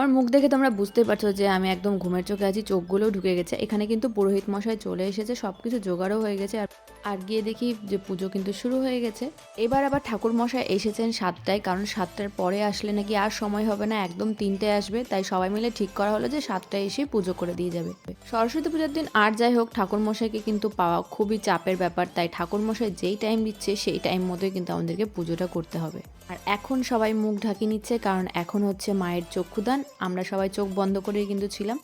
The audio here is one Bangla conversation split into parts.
আমার মুখ দেখে তোমরা বুঝতে পারছ যে আমি একদম ঘুমের চোখে আছি, চোখগুলোও ঢুকে গেছে। এখানে কিন্তু পুরোহিত মশাই চলে এসেছে সব কিছু জোগাড়ও হয়ে গেছে আর আর গিয়ে দেখি যে পুজো কিন্তু শুরু হয়ে গেছে। এবার আবার ঠাকুর মশাই এসেছেন সাতটায়, কারণ সাতটার পরে আসলে নাকি আর সময় হবে না, একদম তিনটায় আসবে। তাই সবাই মিলে ঠিক করা হলো যে সাতটায় এসে পুজো করে দিয়ে যাবে। সরস্বতী পূজার দিন আর যাই হোক ঠাকুর মশাইকে কিন্তু পাওয়া খুবই চাপের ব্যাপার। তাই ঠাকুর মশাই যেই টাইম দিচ্ছে, সেই টাইম মতোই কিন্তু আমাদেরকে পুজোটা করতে হবে। আর এখন সবাই মুখ ঢাকিয়ে নিচ্ছে, কারণ এখন হচ্ছে মায়ের চক্ষুদান। আমরা সবাই চোখ বন্ধ করেই কিন্তু ছিলাম।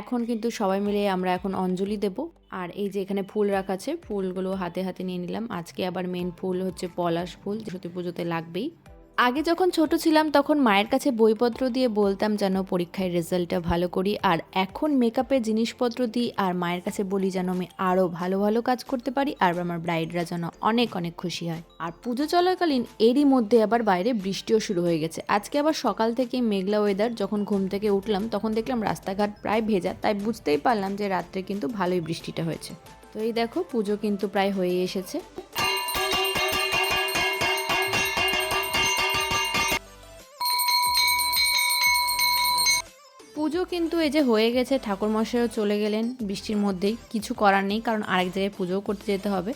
এখন কিন্তু সবাই মিলে আমরা এখন অঞ্জলি দেব। আর এই যে এখানে ফুল রাখা আছে, ফুলগুলো হাতে হাতে নিয়ে নিলাম। আজকে আবার মেন ফুল হচ্ছে পলাশ ফুল সরস্বতী পুজোতে লাগবেই। আগে যখন ছোট ছিলাম তখন মায়ের কাছে বইপত্র দিয়ে বলতাম যেন পরীক্ষায় রেজাল্টটা ভালো করি, আর এখন মেকআপের জিনিসপত্র দিই, আর মায়ের কাছে বলি যেন আমি আরও ভালো ভালো কাজ করতে পারি, আর আমার ব্রাইডরা যেন অনেক অনেক খুশি হয়। আর পুজো চলাকালীন এরই মধ্যে আবার বাইরে বৃষ্টিও শুরু হয়ে গেছে। আজকে আবার সকাল থেকে মেঘলা ওয়েদার যখন ঘুম থেকে উঠলাম তখন দেখলাম রাস্তাঘাট প্রায় ভেজা, তাই বুঝতেই পারলাম যে রাত্রে কিন্তু ভালোই বৃষ্টিটা হয়েছে। তো এই দেখো পুজো কিন্তু প্রায় হয়ে এসেছে। কিন্তু এই যে হয়ে গেছে, ঠাকুরমশাইও চলে গেলেন বৃষ্টির মধ্যেই। কিছু করার নেই, কারণ আরেক জায়গায় পুজোও করতে যেতে হবে।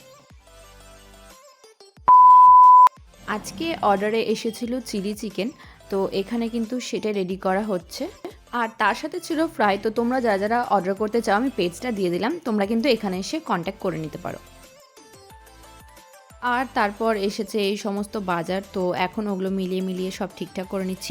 আজকে অর্ডারে এসেছিল চিলি চিকেন, তো এখানে কিন্তু সেটা রেডি করা হচ্ছে। আর তার সাথে ছিল ফ্রাই তো তোমরা যারা যারা অর্ডার করতে চাও, আমি পেজটা দিয়ে দিলাম। তোমরা কিন্তু এখানে এসে কন্ট্যাক্ট করে নিতে পারো। আর তারপর এসেছে এই সমস্ত বাজার, তো এখন ওগুলো মিলিয়ে মিলিয়ে সব ঠিকঠাক করে নিচ্ছি।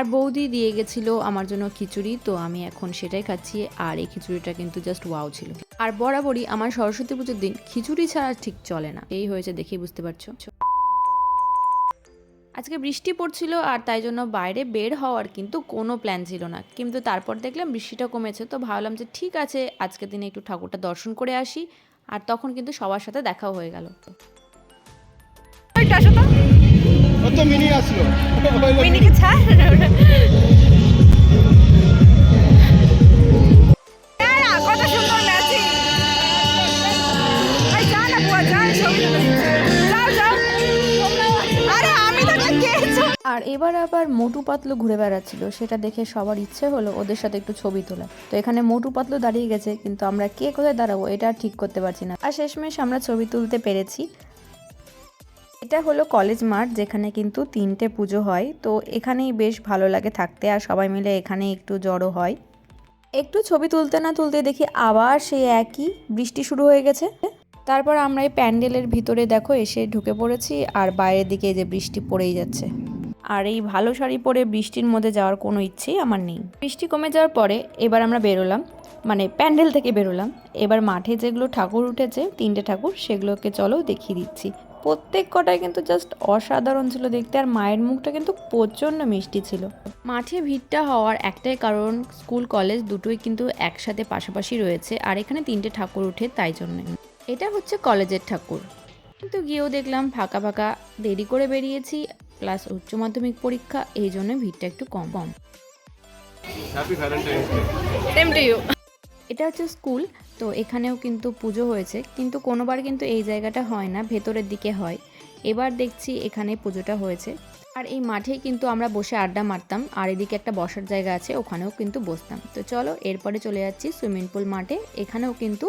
আর বৌদি দিয়ে গেছিল আমার জন্য খিচুড়ি, তো আমি এখন সেটাই খাচ্ছি। আর এই খিচুড়িটা কিন্তু জাস্ট ওয়াও ছিল। আর বরাবরই আমার সরস্বতী পুজোর দিন খিচুড়ি ছাড়া ঠিক চলে না। এই হয়েছে দেখেই বুঝতে পারছ। আজকে বৃষ্টি পড়ছিল আর তাই জন্য বাইরে বের হওয়ার কিন্তু কোনো প্ল্যান ছিল না। কিন্তু তারপর দেখলাম বৃষ্টিটা কমেছে, তো ভাবলাম যে ঠিক আছে আজকে দিনে একটু ঠাকুরটা দর্শন করে আসি। আর তখন কিন্তু সবার সাথে দেখাও হয়ে গেল। আসলো। আর এবার আবার মোটু পাতলু ঘুরে বেড়াচ্ছিল। সেটা দেখে সবার ইচ্ছে হলো ওদের সাথে একটু ছবি তোলা। তো এখানে মোটু পাতলু দাঁড়িয়ে গেছে, কিন্তু আমরা কে কোথায় দাঁড়াবো এটা ঠিক করতে পারছি না। আর শেষমেশ আমরা ছবি তুলতে পেরেছি। এটা হলো কলেজ মাঠ, যেখানে কিন্তু তিনটে পুজো হয়। তো এখানেই বেশ ভালো লাগে থাকতে আর সবাই মিলে এখানে একটু জড়ো হয়। একটু ছবি তুলতে না তুলতে দেখি আবার সেই একই বৃষ্টি শুরু হয়ে গেছে। তারপর আমরা এই প্যান্ডেলের ভিতরে দেখো এসে ঢুকে পড়েছি আর বাইরের দিকে যে বৃষ্টি পড়েই যাচ্ছে। আর এই ভালো শাড়ি পরে বৃষ্টির মধ্যে যাওয়ার কোনো ইচ্ছেই আমার নেই। বৃষ্টি কমে যাওয়ার পরে এবার আমরা বেরোলাম মানে প্যান্ডেল থেকে বেরোলাম। এবার মাঠে যেগুলো ঠাকুর উঠেছে, তিনটে ঠাকুর, সেগুলোকে চলো দেখিয়ে দিচ্ছি। প্রত্যেক কটাই কিন্তু জাস্ট অসাধারণ ছিল দেখতে আর মায়ের মুখটা কিন্তু প্রচণ্ড মিষ্টি ছিল। মাঠে ভিড়টা হওয়ার একটাই কারণ স্কুল কলেজ দুটোই কিন্তু একসাথে পাশাপাশি রয়েছে আর এখানে তিনটে ঠাকুর উঠে তাই জন্য। এটা হচ্ছে কলেজের ঠাকুর। কিন্তু গিয়েও দেখলাম ফাঁকা ফাঁকা দেরি করে বেরিয়েছি প্লাস উচ্চ মাধ্যমিক পরীক্ষা এই জন্য ভিড়টা একটু কম। কম সেম টু ইউ এটা হচ্ছে স্কুল তো এখানেও কিন্তু পুজো হয়েছে। কিন্তু কোনোবার কিন্তু এই জায়গাটা হয় না, ভেতরের দিকে হয়। এবার দেখছি এখানে পুজোটা হয়েছে। আর এই মাঠেই কিন্তু আমরা বসে আড্ডা মারতাম, আর এদিকে একটা বসার জায়গা আছে, ওখানেও কিন্তু বসতাম। তো চলো, এরপরে চলে যাচ্ছি সুইমিং পুল মাঠে। এখানেও কিন্তু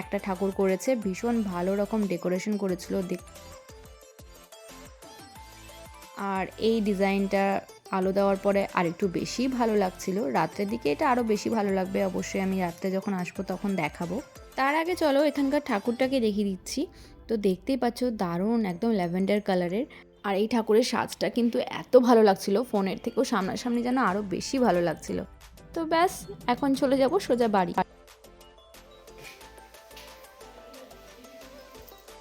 একটা ঠাকুর করেছে, ভীষণ ভালো রকম ডেকোরেশন করেছিল আর এই ডিজাইনটা আলো দেওয়ার পরে আরেকটু বেশি ভালো লাগছিল। রাত্রের দিকে এটা আরও বেশি ভালো লাগবে। অবশ্যই আমি রাত্রে যখন আসব তখন দেখাবো। তার আগে চলো এখানকার ঠাকুরটাকে দেখিয়ে দিচ্ছি। তো দেখতেই পাচ্ছ দারুণ একদম ল্যাভেন্ডার কালারের। আর এই ঠাকুরের সাজটা কিন্তু এত ভালো লাগছিল। ফোনের থেকেও সামনাসামনি যেন আরও বেশি ভালো লাগছিল। তো ব্যাস, এখন চলে যাব সোজা বাড়ি।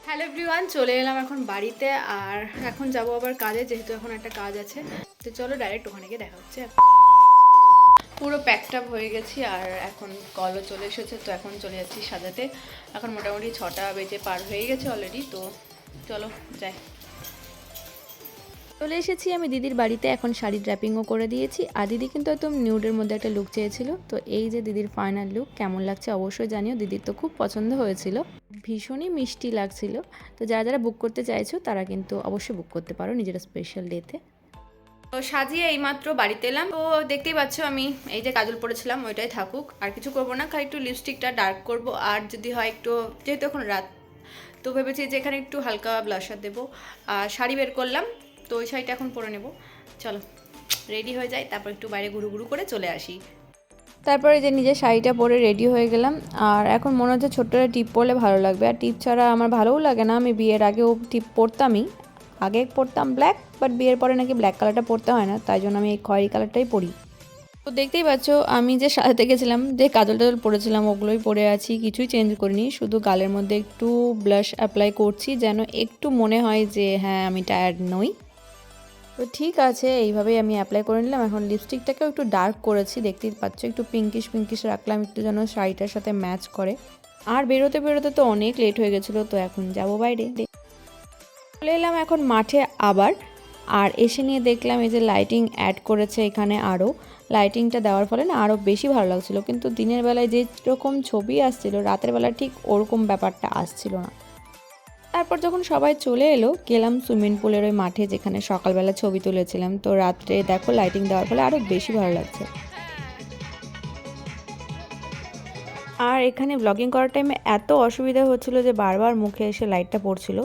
হ্যালো এভরিওয়ান, চলে এলাম এখন বাড়িতে। আর এখন যাব আবার কাজে, যেহেতু এখন একটা কাজ আছে। তো চলো ডাইরেক্ট ওখানে গিয়ে দেখা হচ্ছে। পুরো প্যাকড আপ হয়ে গেছি আর এখন কলও চলে এসেছে তো এখন চলে যাচ্ছি সাজাতে। এখন মোটামুটি ছটা বেজে পার হয়ে গেছে অলরেডি তো চলো যাই। চলে এসেছি আমি দিদির বাড়িতে এখন শাড়ি ড্র্যাপিংও করে দিয়েছি। আর দিদি কিন্তু একদম নিউডের মধ্যে একটা লুক চেয়েছিল। তো এই যে দিদির ফাইনাল লুক কেমন লাগছে অবশ্যই জানিও। দিদির তো খুব পছন্দ হয়েছিল। ভীষণই মিষ্টি লাগছিল। তো যারা যারা বুক করতে চাইছো তারা কিন্তু অবশ্যই বুক করতে পারো নিজের স্পেশাল ডেতে তো সাজিয়ে এইমাত্র বাড়িতে এলাম। তো দেখতেই পাচ্ছ আমি এই যে কাজল পরেছিলাম ওইটাই থাকুক। আর কিছু করব না, খালি একটু লিপস্টিকটা ডার্ক করব। আর যদি হয় একটু, যেহেতু এখন রাত, তো ভেবেছি যে এখানে একটু হালকা ব্লাশার দেবো। আর শাড়ি বের করলাম, তো ওই শাড়িটা এখন পরে নেব। চলো রেডি হয়ে যাই, তারপর একটু বাইরে ঘুরু ঘুরু করে চলে আসি। তারপরে যে নিজের শাড়িটা পরে রেডি হয়ে গেলাম। আর এখন মনে হচ্ছে ছোট্ট টিপ পরলে ভালো লাগবে। আর টিপ ছাড়া আমার ভালোও লাগে না, আমি বিয়ের আগেও টিপ পরতামই। আগে পরতাম ব্ল্যাক বাট বিয়ের পরে নাকি ব্ল্যাক কালারটা পরতে হয় না, তাই জন্য আমি এই খয়েরি কালারটাই পরি তো দেখতেই পাচ্ছ, আমি যে সাজাতে গেছিলাম, যে কাজল টাজল পরেছিলাম, ওগুলোই পরে আছি, কিছুই চেঞ্জ করিনি, শুধু গালের মধ্যে একটু ব্লাশ অ্যাপ্লাই করছি, যেন একটু মনে হয় যে হ্যাঁ আমি টায়ার্ড নই। তো ঠিক আছে, এইভাবেই আমি অ্যাপ্লাই করে নিলাম, এখন লিপস্টিকটাকেও একটু ডার্ক করেছি, দেখতেই পাচ্ছ, একটু পিঙ্কিশ পিঙ্কিশ রাখলাম, একটু যেন শাড়িটার সাথে ম্যাচ করে। আর বেরোতে বেরোতে তো অনেক লেট হয়ে গেছিল, তো এখন যাব বাইরে। চলে এলাম এখন মাঠে আবার। আর এসে নিয়ে দেখলাম এই যে লাইটিং অ্যাড করেছে এখানে আরও। লাইটিংটা দেওয়ার ফলে না আরও বেশি ভালো লাগছিল। কিন্তু দিনের বেলায় যে রকম ছবি আসছিল, রাতের বেলা ঠিক ওরকম ব্যাপারটা আসছিল না। তারপর যখন সবাই চলে এলো, গেলাম সুইমিং পুলের ওই মাঠে যেখানে সকালবেলা ছবি তুলেছিলাম। তো রাত্রে দেখো লাইটিং দেওয়ার ফলে আরও বেশি ভালো লাগছে। আর এখানে ব্লগিং করার টাইমে এত অসুবিধা হচ্ছিল যে বারবার মুখে এসে লাইটটা পড়ছিল।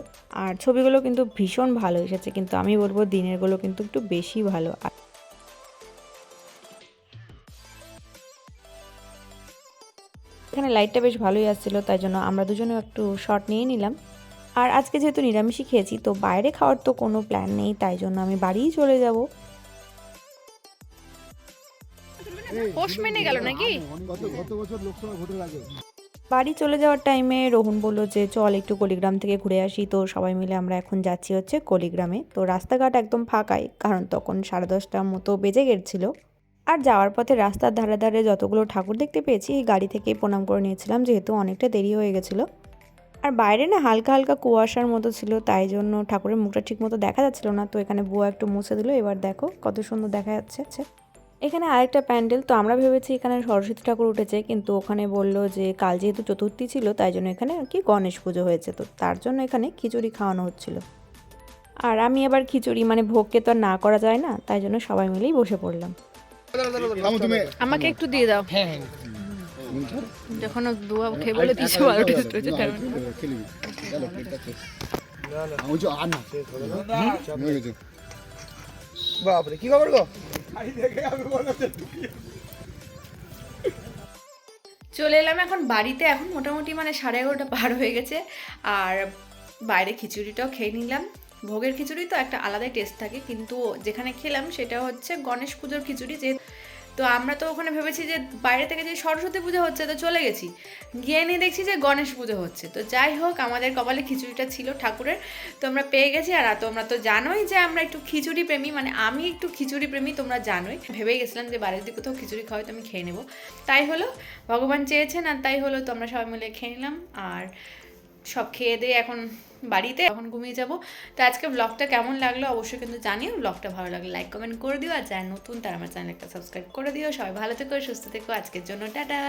আর ছবিগুলো কিন্তু ভীষণ ভালো এসেছে, কিন্তু আমি বলব দিনেরগুলো কিন্তু একটু বেশি ভালো। এখানে লাইটটা বেশ ভালোই আসছিল, তাই জন্য আমরা দুজনেও একটু শর্ট নিয়ে নিলাম। আর আজকে যেহেতু নিরামিষই খেয়েছি, তো বাইরে খাওয়ার তো কোনো প্ল্যান নেই, তাই জন্য আমি বাড়িই চলে যাব। মেনে গেল নাকি? বাড়ি চলে যাওয়ার টাইমে রোহন বলল যে, চল একটু কলিগ্রাম থেকে ঘুরে আসি। তো সবাই মিলে আমরা এখন যাচ্ছি হচ্ছে কলিগ্রামে। তো রাস্তাঘাট একদম ফাঁকাই, কারণ তখন সাড়ে দশটার মতো বেজে গেছিল। আর যাওয়ার পথে রাস্তার ধারে ধারে যতগুলো ঠাকুর দেখতে পেয়েছি, এই গাড়ি থেকেই প্রণাম করে নিয়েছিলাম, যেহেতু অনেকটা দেরি হয়ে গেছিল। আর বাইরে না হালকা হালকা কুয়াশার মতো ছিল, তাই জন্য ঠাকুরের মুখটা ঠিক মতো দেখা যাচ্ছিল না। তো এখানে বুয়া একটু মুছে দিল, এবার দেখো কত সুন্দর দেখা যাচ্ছে। এখানে আরেকটা প্যান্ডেল তো আমরা ভেবেছি এখানে সরস্বতী ঠাকুর উঠেছে কিন্তু ওখানে বলল যে কাল যেহেতু চতুর্থী ছিল তাই জন্য এখানে আর কি গণেশ পুজো হয়েছে তো তার জন্য এখানে খিচুড়ি খাওয়ানো হচ্ছিল। আর আমি আবার খিচুড়ি মানে ভোগকে তো আর না করা যায় না তাই জন্য সবাই মিলেই বসে পড়লাম। আমাকে একটু দিয়ে দাও। যখন দুয়া খেয়ে বলে দিয়েছে ভালো টেস্ট হয়েছে তার খেলবি চলো প্লেটটা শেষ ওই যে আর না। হয়ে গেছে বাপরে কি খবর গো? চলে এলাম এখন বাড়িতে। এখন মোটামুটি মানে সাড়ে এগারোটা পার হয়ে গেছে। আর বাইরে খিচুড়িটাও খেয়ে নিলাম। ভোগের খিচুড়ি তো একটা আলাদাই টেস্ট থাকে, কিন্তু যেখানে খেলাম সেটা হচ্ছে গণেশ পুজোর খিচুড়ি যে তো আমরা তো ওখানে ভেবেছি যে বাইরে থেকে যে সরস্বতী পুজো হচ্ছে, তো চলে গেছি। গিয়ে নিয়ে দেখছি যে গণেশ পুজো হচ্ছে। তো যাই হোক, আমাদের কপালে খিচুড়িটা ছিল ঠাকুরের। তো আমরা পেয়ে গেছি আর তোমরা তো জানোই যে আমরা একটু খিচুড়ি প্রেমী মানে আমি একটু খিচুড়ি প্রেমী, তোমরা জানোই। ভেবেই গেছিলাম যে বাড়ির দিকে কোথাও খিচুড়ি খাওয়াই তো আমি খেয়ে নেব। তাই হলো, ভগবান চেয়েছেন আর তাই হলো, তো আমরা সবাই মিলে খেয়ে নিলাম। আর সব খেয়ে দিয়ে এখন বাড়িতে, এখন ঘুমিয়ে যাব। তো আজকে ব্লগটা কেমন লাগল অবশ্যই কিন্তু জানিও। ব্লগটা ভালো লাগল লাইক কমেন্ট করে দিও। আর যারা নতুন, তার আমার চ্যানেলটা সাবস্ক্রাইব করে দিও। সবাই ভালো থেকো, সুস্থ থেকো। আজকের জন্য টাটা।